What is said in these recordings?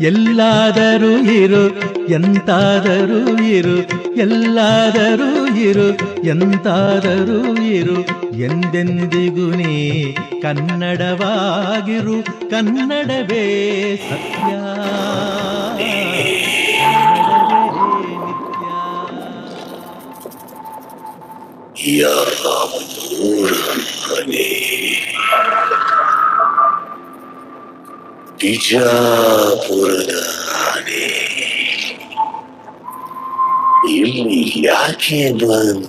ಎಲ್ಲಾದರೂ ಇರು ಎಂತಾದರೂ ಇರು ಎಲ್ಲಾದರೂ ಇರು ಎಂತಾದರೂ ಇರು ಎಂದೆಂದಿಗೂ ನೀ ಕನ್ನಡವಾಗಿರು ಕನ್ನಡವೇ ಸತ್ಯ. ಕನ್ನಡವೇ ನಿತ್ಯ. Bijapurdani Ili yake bandu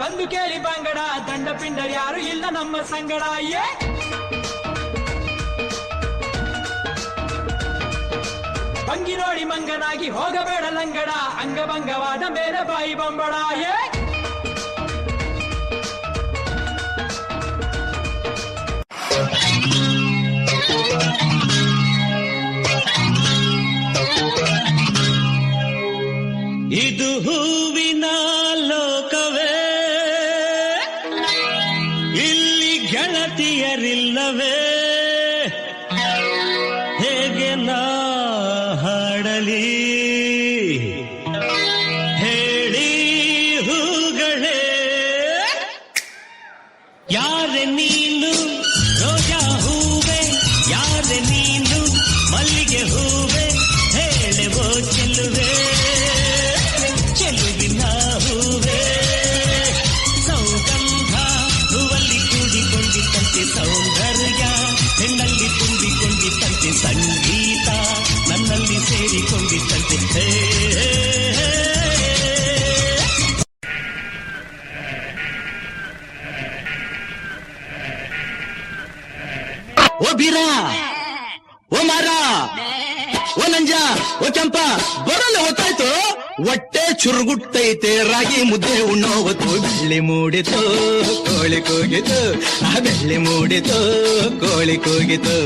ಬಂದು ಕೇಳಿ ಬಂಗಡ, ದಂಡ ಪಿಂಡ ಯಾರು ಇಲ್ಲ ನಮ್ಮ ಸಂಗಡ ಏ ಬಂಗಿ ನೋಡಿ ಮಂಗನಾಗಿ ಹೋಗಬೇಡ ಲಂಗಡ, ಅಂಗಭಂಗವಾದ ಮೇಲೆ ಬಾಯಿ ಬಂಬಡ ಏ இல்லவே ಸೌಂದರ್ಯ ಹೆಣ್ಣಲ್ಲಿ ತುಂಬಿಕೊಂಡಿದ್ದಂತೆ ಸಂಗೀತ ನನ್ನಲ್ಲಿ ಸೇರಿಕೊಂಡಿದ್ದಂತೆ ಹೇ, ಹೇ, ಹೇ. ಓ ಬೀರ ಓ ಮಾರ ಓ ನಂಜ, ಓ ಕೆಂಪ, ಬರಲ್ಲ ಹೊತ್ತಾಯ್ತು ಒಟ್ಟೆ ಚುರುಗುಟ್ಟೈತೆ, ರಾಗಿ ಮುದ್ದೆ ಉಣ್ಣೋ ಹೊತ್ತು ಬೆಳ್ಳಿ ಮೂಡಿತು ಕೋಳಿ ಕೂಗಿತು ಆ ಬೆಳ್ಳಿ ಮೂಡಿತು ಕೋಳಿ ಕೂಗಿತು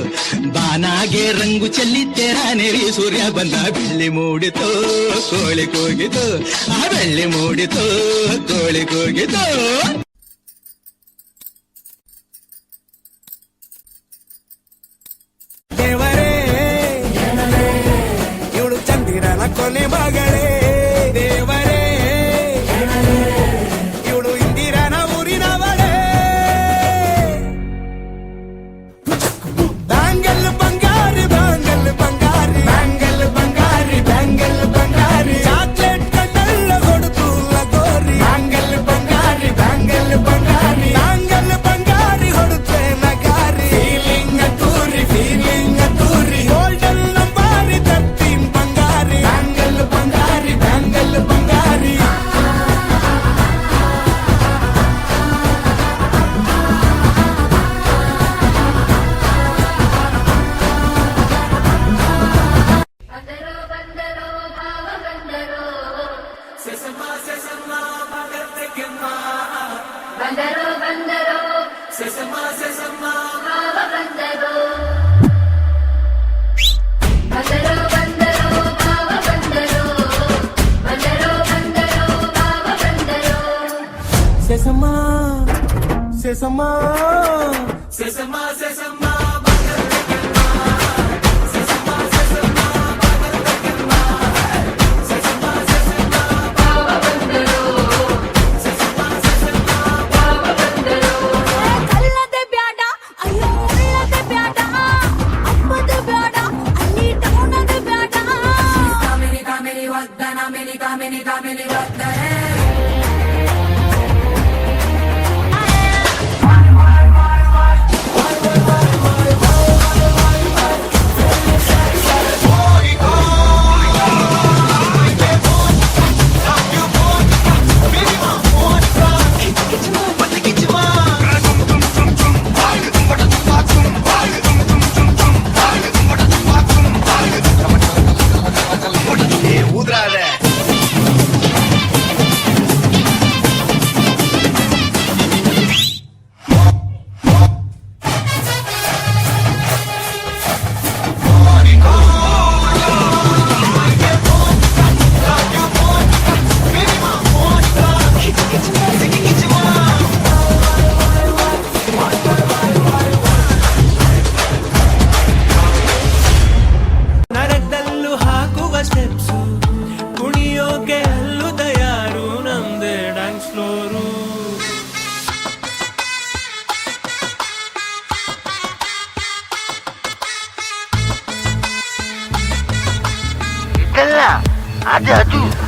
ಬಾನಾಗೆ ರಂಗು ಚೆಲ್ಲಿ ತೆರ ನೆರಿ ಸೂರ್ಯ ಬಂದ, ಬೆಳ್ಳಿ ಮೂಡಿತು ಕೋಳಿ ಕೂಗಿತು ಆ ಬೆಳ್ಳಿ ಮೂಡಿತು ಕೋಳಿ ಕೂಗಿತು కొని మగడే సేసమ్మా. సేసమ్మా సేసమ్మా. kelak. Ada tu.